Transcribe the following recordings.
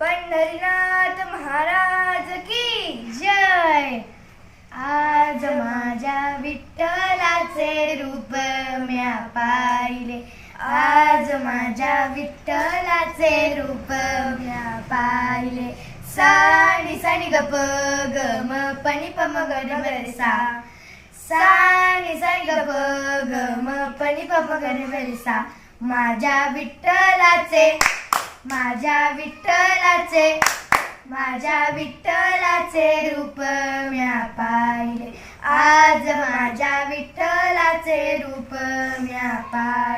पंढरीनाथ महाराज की जय। आज माझ्या विठ्ठलाचे रूप म्या पाहिले. आज माझ्या विठ्ठलाचे रूप म्या पाहिले. साणी साणी गप ग म पनि पम ग सा. साणी साणी गप ग म पनि प माझ्या विठ्ठलाचे माझ्या विठ्ठलाचे माझ्या विठ्ठलाचे रूप म्या पाहिले. आज माझ्या विठ्ठलाचे रूप म्या पाहिले.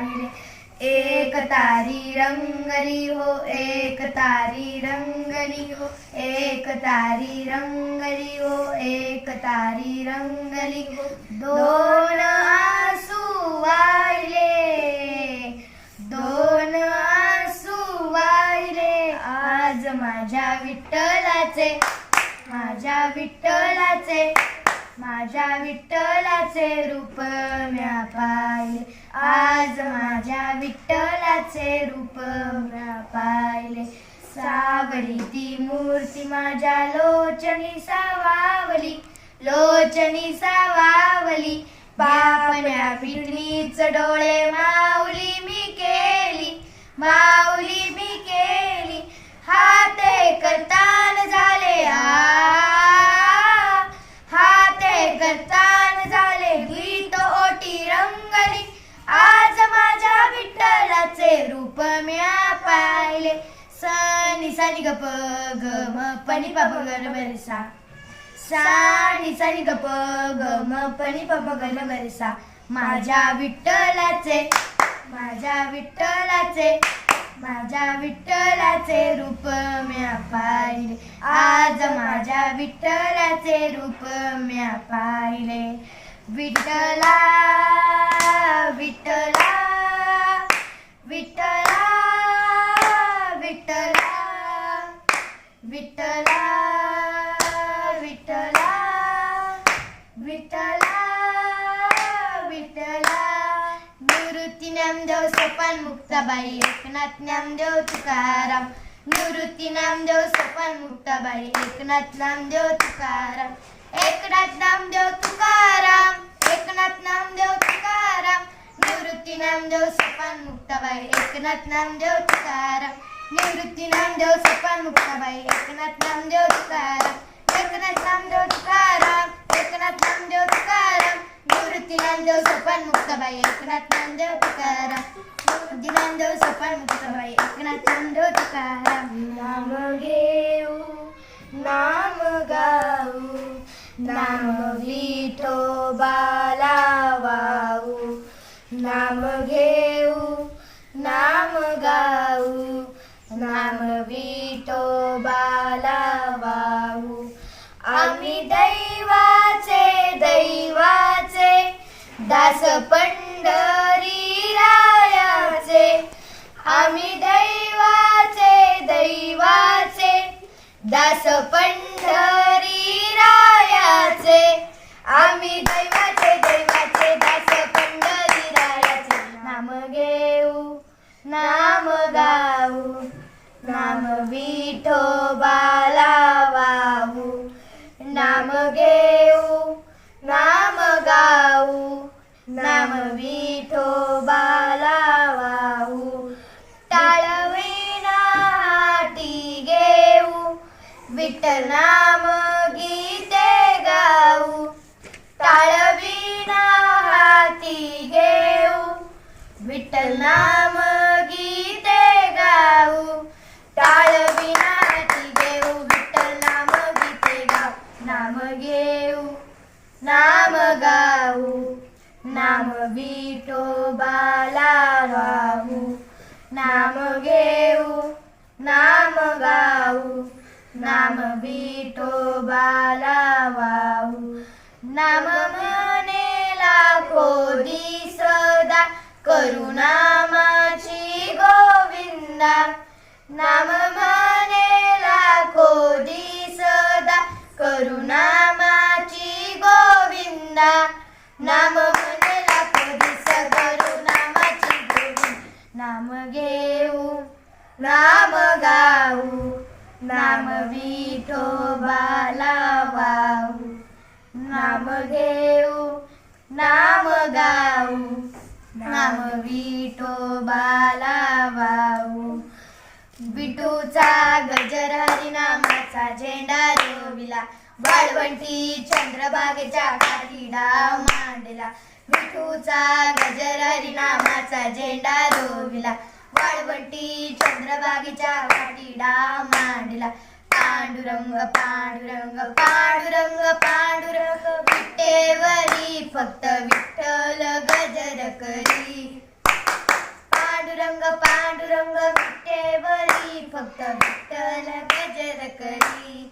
तारी रंगली हो एक तारी रंगली हो एक तारी रंगली हो एक तारी रंगली हो। दोन आसू वाहिले दोन आसू वाहिले आज माझ्या विठ्ठलाचे माझ्या विठ्ठलाचे माझ्या विठ्ठलाचे रूप म्या पाहिले. आज माझ्या विठ्ठलाचे रूप म्या पाहिले. सावली ती मूर्ती माझ्या लोचनी सावावली लोचनी सावावली बापण्या पिटणीच डोळे माऊली मी केली. माऊली मी केली. हाते करतान झाले आ विठ्ठलाचे रूप म्या पाहिले सनी सनी गप ग म पनि पाप गर सा. सानी सानी गप ग म पनी पाप गर बरसा माझ्या विठ्ठलाचे माझ्या विठ्ठलाचे माझ्या विठ्ठलाचे रूप म्या पाहिले आज माझ्या विठ्ठलाचे रूप म्या पाहिले विठ्ठला विठ्ठला. विठ्ठला विठ्ठला विठ्ठला विठ्ठला विठ्ठला विठ्ठला. निवृत्ती नामदेव सोपान मुक्ताबाई एकनाथ नामदेव तुकाराम. निवृत्ती नामदेव सोपान मुक्ताबाई एकनाथ नामदेव तुकाराम. एकनाथ नामदेव तुकाराम एकनाथ नामदेव तुकाराम. निवृत्ती नामदेव सपान मुक्ताबाई एकनाथ नामदेव तुकाराम निवृत्ती नामदेव सपान मुक्ताबाई एकनाथ नामदेव तुकाराम एकनाथ नामदेव तुकाराम एकनाथ नामदेव तुकाराम निवृत्ती नामदेव सपान मुक्ताबाई एकनाथ नामदेव तुकाराम निवृत्ती नामदेव सपान मुक्ताबाई एकनाथ नामदेव तुकाराम नाम घेऊ नाम गाऊ नाम विठोबाला वाऊ नाम घेऊ नाम गाऊ नाम विठोबाला वाऊ आम्ही दैवाचे दैवाचे दास पंढरी रायाचे. आम्ही दैवाचे दैवाचे दास पंढरी रायाचे. आम्ही दैवाचे नाम गीते गाऊ. टाळविना हाती घेऊ. विठ्ठल नाम गीते गाऊ. टाळ विना हाती घेऊ. विठ्ठल नाम गीते गाऊ. नाम घेऊ. नाम गाऊ. नाम विठोबाला वाहू नाम घेऊ. नाम गाऊ. नाम विठोबाला वाहू नाम म्हणे लाखो सदा करुणामाची गोविंदा। नाम म्हणे लाखो सदा करुणामाची गोविंदा। नाम म्हणे लाखो दिस करुणामाची गोविंद। नाम घेऊ नाम गाऊ। नाम विठोबाला वाहू नाम घेऊ नाम गाऊ नाम विठोबाला वाहू विठूचा गजर हरिनामाचा झेंडा रोविला वाळवंटी चंद्रभागेच्या काठी डाव मांडला. विठूचा गजर हरिनामाचा झेंडा रोविला वाळवंटी चंद्रभागेच्या काठी डाव मांडला. पांडुरंग पांडुरंग पांडुरंग पांडुरंग विटेवरी फक्त विठ्ठल गजर करी पांडुरंग पांडुरंग विटेवरी फक्त विठ्ठल गजर करी